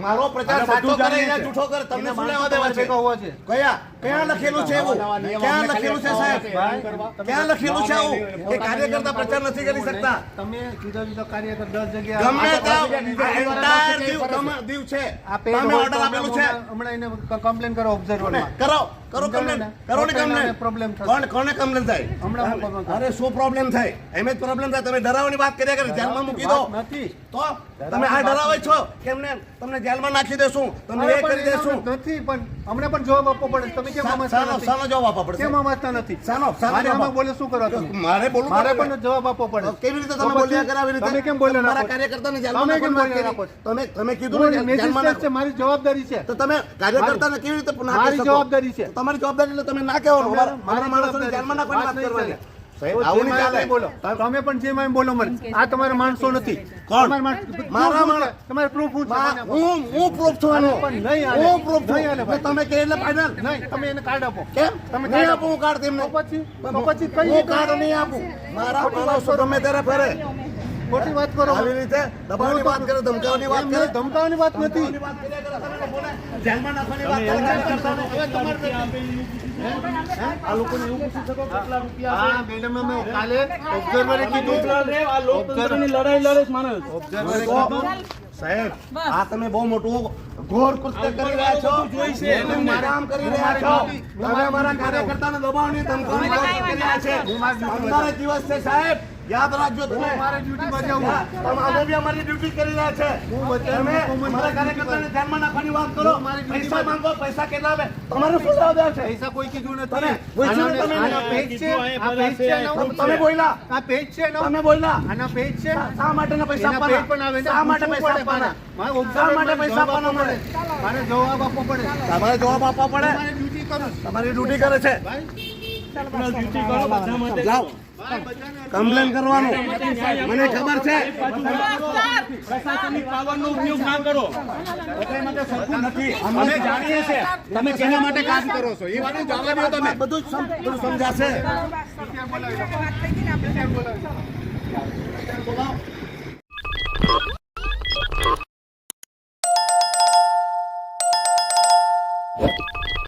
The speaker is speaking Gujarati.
મારો પ્રચાર સાચો કરે એને જૂઠો કરે તમને શું લેવા દેવા છે? છે. કયા? લખેલું છે એવું? ક્યાં લખેલું છે સાહેબ? ક્યાં લખેલું છે એવું કે કાર્યકર્તા પ્રચાર નથી કરી શકતા. તમે જુદા જુદા કાર્યકર દસ જગ્યાએ ગમે ત્યાં આ દીવ છે. તમે ઓર્ડર આપેલું છે. હમણાં- હમણાં એને કમ્પ્લેન કરો ઓબ્ઝર્વર કરો. કરો કમ્પ્લેન. કરો ને કમ્પ્લેન. problem કોણ કોને કમ્પ્લેન થાય? હમણાં. અરે શું પ્રોબ્લેમ થાય? એમ જ પ્રોબ્લેમ થાય. તમે ડરાવવાની વાત કર્યા કરે. જેલમાં મૂકી દો. નથી. તો તમે આ ડરાવે છો. કે એમને તમને જેલમાં નાખી દેશું. તમને એ કરી દેશું. નથી પણ અમને પણ જવાબ આપવો પડે. તમે કેમ સમજતા સાનો નથી સાનો જવાબ આપવા પડશે. કેમ સમજતા નથી? સાનો સાનો જવાબ બોલે શું કરો તમે મારે બોલવું મારે પણ જવાબ આપવો પડે. કેવી રીતે તમે બોલ્યા કરે આવી રીતે? તમે કેમ બોલ્યા મારા કાર્યકર્તાને જેલમાં કેમ બોલ્યા રાખો તમે તમે કીધું ને જેલમાં નાખો. મારી જવાબદારી છે. તો તમે કાર્યકર્તાને કેવી રીતે નાખી મારી જવાબદારી છે. તમારી જવાબદારી એટલે તમે ના કહેવાનું મારા માણસોને ધ્યાનમાં નાખવાની વાત કરવાની આવું નહીં ચાલે. બોલો તમે પણ બોલો મને આ તમારા માણસો નથી કોણ? મારા માણસ. તમારે મને આપો. હું હું proof છું આનો. પણ નહીં હાલે. હું છું. નહીં હાલે તમે કે એટલે. નહીં તમે એને કાર્ડ આપો કેમ તમે નહીં કાર્ડ હું કાર્ડ તેમને પછી પછી કઈ કાર્ડ નહીં આપું મારા માણસો ગમે ત્યારે ફરે ખોટી વાત કરો. આવી રીતે દબાવવાની વાત કરો ધમકાવવાની વાત કરો. ધમકાવવાની વાત નથી. વાત જેલમાં નાખવાની વાત કરે. હવે તમારે આ લોકોને એવું પૂછી શકો કેટલા રૂપિયા હા મેડમ અમે કાલે ઓબ્ઝર્વરે કીધું. આ લોકતંત્રની લડાઈ લડે છે માણસ. ઓબ્ઝર્વરે તો, કીધું. સાહેબ આ તમે બહુ મોટું ઘોર કૃત્ય કરી રહ્યા છો. તમે કામ કરી રહ્યા છો. તમે અમારા કાર્યકર્તાને દબાવની ધમકાવવાની કરી રહ્યા છે. પંદર દિવસ છે સાહેબ. યાદ રાખજો તમે. મારે ડ્યુટી બજાવું તમે અમે બી અમારી ડ્યુટી કરી રહ્યા છે. તમે અમારા કાર્યકર્તાને ધ્યાનમાં નાખવાની વાત કરો. પૈસા માંગો પૈસા કેટલા આવે? તમારે શું જવાબ છે? પૈસા કોઈ કીધું નથી. તમે? આ પેજ છે. આ પેજ છે તમે બોલ્યા. આ પેજ છે તમે બોલ્યા. આના પેજ છે. શા માટેના પૈસા આપવાના? પણ આવે શા માટે પૈસા આપવાના? મારે? શા માટે પૈસા આપવાના આપવો પડે. મારે જવાબ આપવો પડે. તમારે જવાબ આપવા પડે. મારે ડ્યુટી કરું. તમારી ડ્યુટી કરે છે. ડ્યુટી કરો બધા માટે. કમ્પ્લેન કરવાનું. મને ખબર છે. પ્રશાસનિક પાવરનો ઉપયોગ ના કરો. માટે સરખું નથી. અમે જાણીએ છીએ. તમે કેના માટે કામ કરો છો? એ વાત જાણવા તમે. બધું જ બધું સમજાશે.